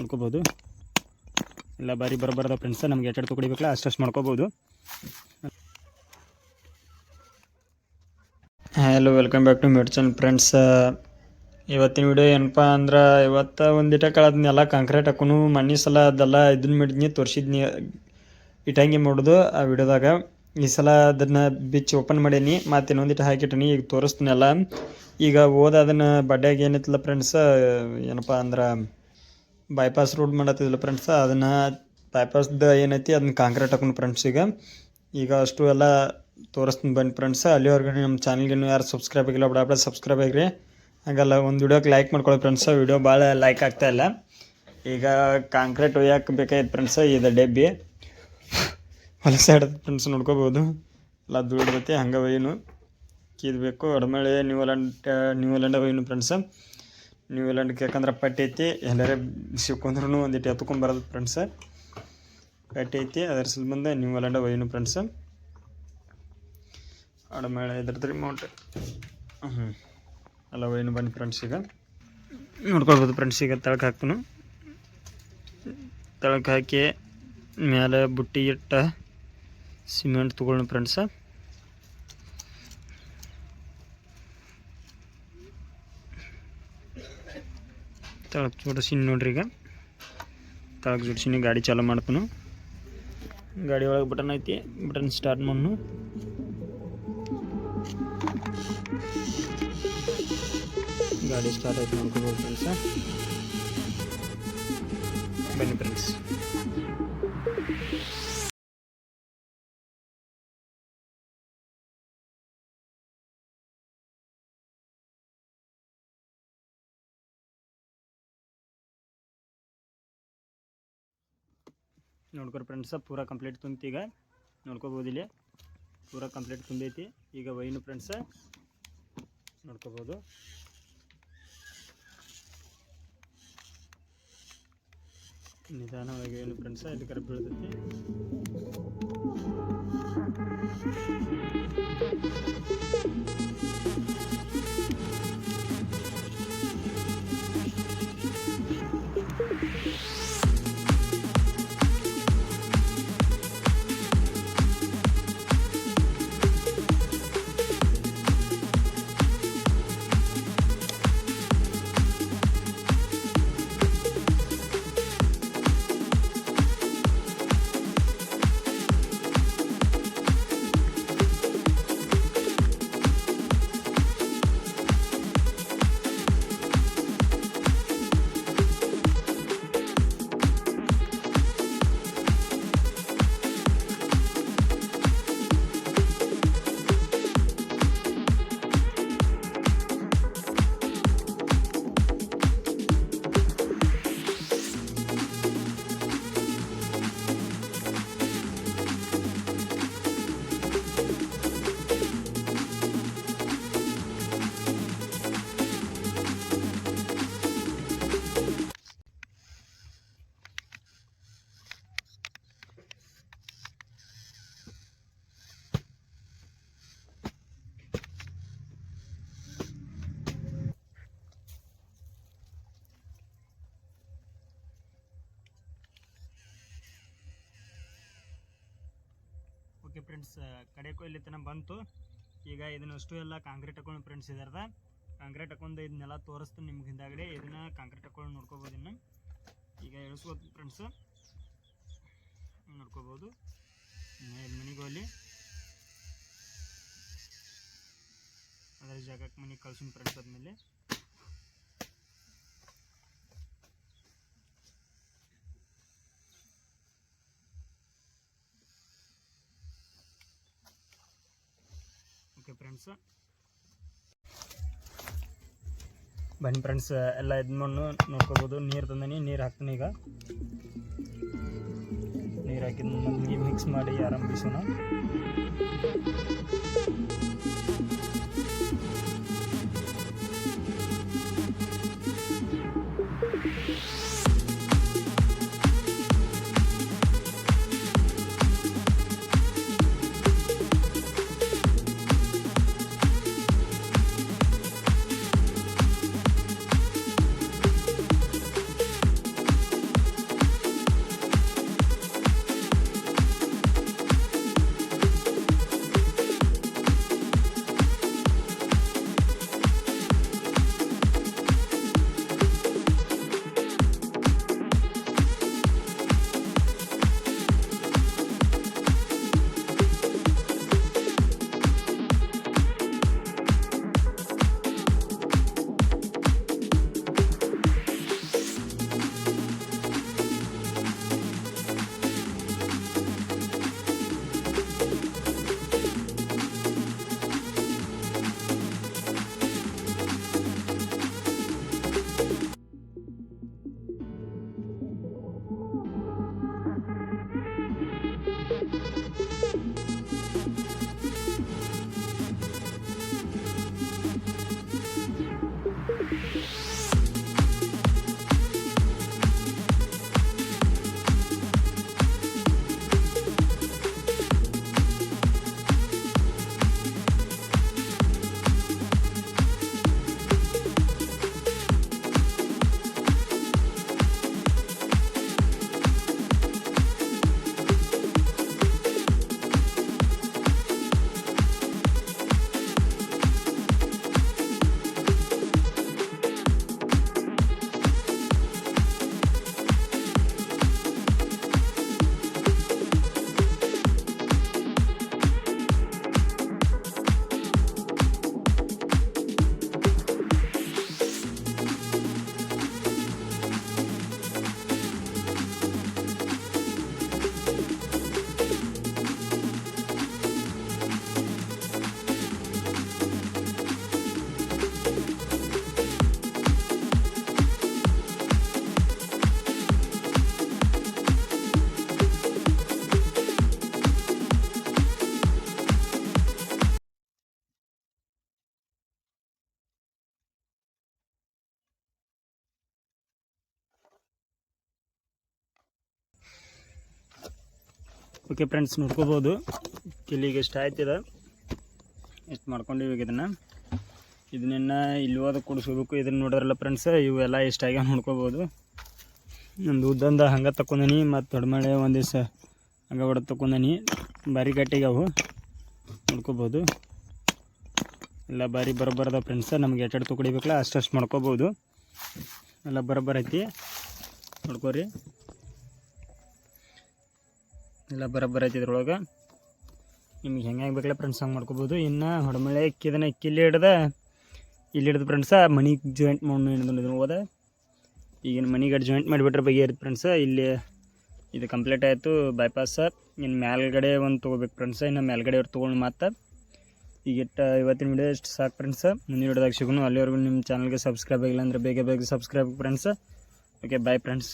ನೋಡ್ಕೋಬೋದು ಎಲ್ಲ ಬಾರಿ ಬರಬಾರ್ದ ಫ್ರೆಂಡ್ಸ ನಮ್ಗೆ ಎಟ್ಟೆಡ್ ತೊಗೊಡಿಬೇಕಲ್ಲ ಅಷ್ಟು ಮಾಡ್ಕೋಬೋದು. ಹಲೋ ವೆಲ್ಕಮ್ ಬ್ಯಾಕ್ ಟು ಮೆಡ್ಚನ್ ಫ್ರೆಂಡ್ಸ್ ಇವತ್ತಿನ ವಿಡಿಯೋ ಏನಪ್ಪ ಅಂದ್ರೆ, ಇವತ್ತು ಒಂದಿಟ ಕಳೆದ್ನೆಲ್ಲ ಕಾಂಕ್ರೀಟ್ ಹಾಕೋನು, ಮಣ್ಣಿ ಸಲ ಅದೆಲ್ಲ ಇದನ್ನ ಮಾಡಿದ್ನಿ ತೋರಿಸಿದ್ನಿ ಇಟ್ಟಂಗಿ ಮಾಡೋದು ಆ ವಿಡಿಯೋದಾಗ ಈ ಸಲ ಅದನ್ನು ಬಿಚ್ಚಿ ಓಪನ್ ಮಾಡೀನಿ ಮತ್ತು ಇನ್ನೊಂದಿಟ್ಟು ಹಾಕಿಟ್ಟಿನಿ, ಈಗ ತೋರಿಸ್ತೀನಲ್ಲ ಈಗ ಓದ ಅದನ್ನು ಬಡ್ಡೆಗೆ ಏನಿತ್ತಲ್ಲ ಫ್ರೆಂಡ್ಸ್ ಏನಪ್ಪ ಅಂದ್ರೆ ಬೈಪಾಸ್ ರೋಡ್ ಮಾಡತ್ತಿದ್ಲ ಫ್ರೆಂಡ್ಸ್ ಅದನ್ನು ಬೈಪಾಸ್ದು ಏನೈತಿ, ಅದನ್ನ ಕಾಂಕ್ರೀಟ್ ಹಾಕೊಂಡು ಫ್ರೆಂಡ್ಸ್ ಈಗ. ಈಗ ಅಷ್ಟು ಎಲ್ಲ ತೋರಿಸ್ತೀನಿ ಬನ್ನಿ ಫ್ರೆಂಡ್ಸ್ ಅಲ್ಲಿವರೆಗೆ ನಮ್ಮ ಚಾನಲ್ಗೆ ಇನ್ನೂ ಯಾರು ಸಬ್ಸ್ಕ್ರೈಬ್ ಆಗಿಲ್ಲ, ಬಡ ಬಡ ಸಬ್ಸ್ಕ್ರೈಬ್ ಆಗಿರಿ. ಹಾಗಲ್ಲ, ಒಂದು ವಿಡಿಯೋಕ್ಕೆ ಲೈಕ್ ಮಾಡ್ಕೊಳ್ಳಿ ಫ್ರೆಂಡ್ಸ್ ವಿಡಿಯೋ ಭಾಳ ಲೈಕ್ ಆಗ್ತಾ ಇಲ್ಲ. ಈಗ ಕಾಂಕ್ರೀಟ್ ಒಯ್ಯಕ್ಕೆ ಬೇಕಾಗಿತ್ತು ಫ್ರೆಂಡ್ಸ್ ಇದು ಡೆಬ್ಬಿ. ಹೊಲ ಸೈಡ್ ಫ್ರೆಂಡ್ಸ್ ನೋಡ್ಕೋಬೋದು. ಎಲ್ಲ ದುಡ್ಡೈತಿ ಹಂಗೆ ಒಯ್ಯನು. ನ್ಯೂ ಅಡಮಳೆ ನ್ಯೂಲ್ಯಾಂಡ್ ನ್ಯೂಲ್ಯಾಂಡ್ ಒಯ್ಯನು ಫ್ರೆಂಡ್ಸ್ ನ್ಯೂಲ್ಯಾಂಡ್ಗೆ ಯಾಕಂದ್ರೆ ಪಟ್ಟಿ ಐತಿ. ಎಲ್ಲರೇ ಸಿಕ್ಕೊಂಡ್ರು ಒಂದಿಟ್ಟು ಎತ್ಕೊಂಬರೋದು ಫ್ರೆಂಡ್ಸ್ ಪಟ್ಟಿ ಐತಿ. ಅದ್ರ ನೀವು ನ್ಯೂಲ್ಯಾಂಡ್ ಒಯ್ಯನು ಫ್ರೆಂಡ್ಸ್ ಅಡಮಳೆ ಇದ್ರದ್ದು ರಿಮೌಂಟ್ ಹ್ಞೂ ಅಲ್ಲ, ಒಯ್ಯನು ಬನ್ನಿ ಫ್ರೆಂಡ್ಸ್ ಈಗ. ನೋಡ್ಕೊಳ್ಬೋದು ಫ್ರೆಂಡ್ಸ್ ಈಗ ತಳಕ್ಕೆ ಹಾಕ್ತನು. ತಳಕ್ಕೆ ಹಾಕಿ, ಮೇಲೆ ಬುಟ್ಟಿ ಇಟ್ಟ ಸಿಮೆಂಟ್ ತೊಗೊಳ್ಳೋಣ ಫ್ರೆಂಡ್ಸ ತಳಕ್ಕೆ ಜೋಡಿಸಿನಿ ನೋಡ್ರಿ ಈಗ ತಳಕ್ಕೆ ಜೋಡಿಸಿನಿ ಗಾಡಿ ಚಾಲೂ ಮಾಡ್ತಾನು ಗಾಡಿ ಒಳಗೆ ಬಟನ್ ಐತಿ ಬಟನ್ ಸ್ಟಾರ್ಟ್ ಮಾಡ್ನು ಗಾಡಿ ಸ್ಟಾರ್ಟ್ ಆಯ್ತು ನೋಡ್ಕೋಬೋದು ಫ್ರೆಂಡ್ಸ ಬನ್ನಿ ಫ್ರೆಂಡ್ಸ್ ನೋಡ್ಕೊರಿ ಫ್ರೆಂಡ್ಸ ಪೂರ ಕಂಪ್ಲೀಟ್ ತುಂಬಿತಿ ಈಗ. ನೋಡ್ಕೋಬೋದು ಇಲ್ಲಿ. ಪೂರ ಕಂಪ್ಲೀಟ್ ತುಂಬೈತಿ. ಈಗ ವೈನು ಫ್ರೆಂಡ್ಸ ನೋಡ್ಕೋಬೋದು. ನಿಧಾನವಾಗಿ ಏನು ಫ್ರೆಂಡ್ಸ ಇಲ್ಲಿ ಕರೆಕ್ಟ್ ಬೀಳ್ತೈತಿ. ಫ್ರೆಂಡ್ಸ್ ಕಡೆ ಇಲ್ಲಿ ತನಕ ಬಂತು. ಈಗ ಇದನ್ನಷ್ಟು ಎಲ್ಲ ಕಾಂಕ್ರೀಟ್ ಹಾಕೊಂಡು ಫ್ರೆಂಡ್ಸ್ ಇದಾರದ. ಕಾಂಕ್ರೀಟ್ ಹಾಕೊಂಡು ಇದನ್ನೆಲ್ಲ ತೋರಿಸ್ತೀನಿ ನಿಮ್ಗೆ ಹಿಂದಾಗಡೆ. ಇದನ್ನ ಕಾಂಕ್ರೀಟ್ ಹಾಕೊಂಡು ನೋಡ್ಕೋಬೋದು ಇನ್ನು. ಈಗ ಇಳಿಸ್ಬೋದು ಫ್ರೆಂಡ್ಸ್ ನೋಡ್ಕೋಬೋದು. ಮನೆಗೆ ಹೋಗ್ಲಿ. ಅದರ ಜಾಗಕ್ಕೆ ಮನೆಗೆ ಕಳ್ಸಿನ ಫ್ರೆಂಡ್ಸ್ ಆದಮೇಲೆ ಓಕೆ ಫ್ರೆಂಡ್ಸ್ ಬನ್ನಿ ಫ್ರೆಂಡ್ಸ್ ಎಲ್ಲ ಇದು ಮಣ್ಣು ನೋಡ್ಕೋಬೋದು. ನೀರು ತಂದನಿ, ನೀರು ಹಾಕ್ತೀನಿ ಈಗ. ನೀರು ಹಾಕಿದ ಮಿಕ್ಸ್ ಮಾಡಿ ಆರಂಭಿಸೋಣ. ಓಕೆ ಫ್ರೆಂಡ್ಸ್, ನೋಡ್ಕೋಬೋದು. ಇಲ್ಲಿಗೆ ಎಷ್ಟು ಆಯ್ತಿದೆ ಎಷ್ಟು ಮಾಡ್ಕೊಂಡಿವಿ ಇದನ್ನು ಇದನ್ನ? ಇಲ್ಲಿ ಹೋದ ಕುಡಿಸ್ಕೋಬೇಕು ಇದನ್ನ ನೋಡಿದ್ರಲ್ಲ ಫ್ರೆಂಡ್ಸ್, ಇವೆಲ್ಲ ಇಷ್ಟಾಗ್ಯಾವ ನೋಡ್ಕೋಬೋದು. ನಂದು ಉದ್ದಂದ ಹಂಗೆ ತಕೊಂಡನಿ ಮತ್ತು ದೊಡ್ಡ ಮಳೆ ಒಂದು ದಿವಸ ಹಂಗೆ ಹೊಡೆದು ತಕೊಂಡನಿ ಭಾರಿ ಗಟ್ಟಿಗೆ ಅವು. ನೋಡ್ಕೋಬೋದು. ಎಲ್ಲ ಭಾರಿ ಬರೋಬರದ ಫ್ರೆಂಡ್ಸ್, ನಮ್ಗೆ ಎಷ್ಟು ತೊಗೊಡಿಬೇಕಲ್ಲ ಅಷ್ಟು ಮಾಡ್ಕೋಬೋದು. ಎಲ್ಲ ಬರೋಬ್ಬರ ಐತಿ. ನೋಡ್ಕೋರಿ. ಎಲ್ಲ ಬರೋಬ್ಬರ ಐತಿ ಇದ್ರೊಳಗೆ. ನಿಮ್ಗೆ ಹೆಂಗೆ ಬೇಕಲ್ಲ ಫ್ರೆಂಡ್ಸ್ ಹಂಗೆ ಮಾಡ್ಕೋಬೋದು. ಇನ್ನು ಹೊಡಮಳೆ ಇಕ್ಕಿದನ ಕಿಲ್ಲಿ ಹಿಡ್ದ, ಇಲ್ಲಿ ಹಿಡ್ದು ಫ್ರೆಂಡ್ಸ ಮನಿಗೆ ಜಾಯಿಂಟ್ ಮಾಡಿ ಹೋದ. ಈಗಿನ ಮನಿಗೆ ಜಾಯಿಂಟ್ ಮಾಡಿಬಿಟ್ರೆ ಬಗ್ಗೆ ಇರುತ್ತೆ ಫ್ರೆಂಡ್ಸ ಇಲ್ಲಿ ಇದು ಕಂಪ್ಲೀಟ್ ಆಯಿತು ಬೈಪಾಸ ಇನ್ನು ಮೇಲ್ಗಡೆ ಒಂದು ತೊಗೋಬೇಕು ಫ್ರೆಂಡ್ಸ ಇನ್ನು ಮೇಲ್ಗಡೆ ಅವ್ರು ತೊಗೊಂಡು ಈಗ ಇಟ್ಟ ಇವತ್ತಿನ ವಿಡಿಯೋ ಎಷ್ಟು ಸಾಕು ಫ್ರೆಂಡ್ಸ ಮುಂದಿನ ವಿಡಿಯೋದಾಗ ಸಿಗೋಣ ಅಲ್ಲಿವರೆಗೂ ನಿಮ್ಮ ಚಾನಲ್ಗೆ ಸಬ್ಸ್ಕ್ರೈಬ್ ಆಗಿಲ್ಲ ಅಂದರೆ ಬೇಗ ಬೇಗ subscribe friends okay bye friends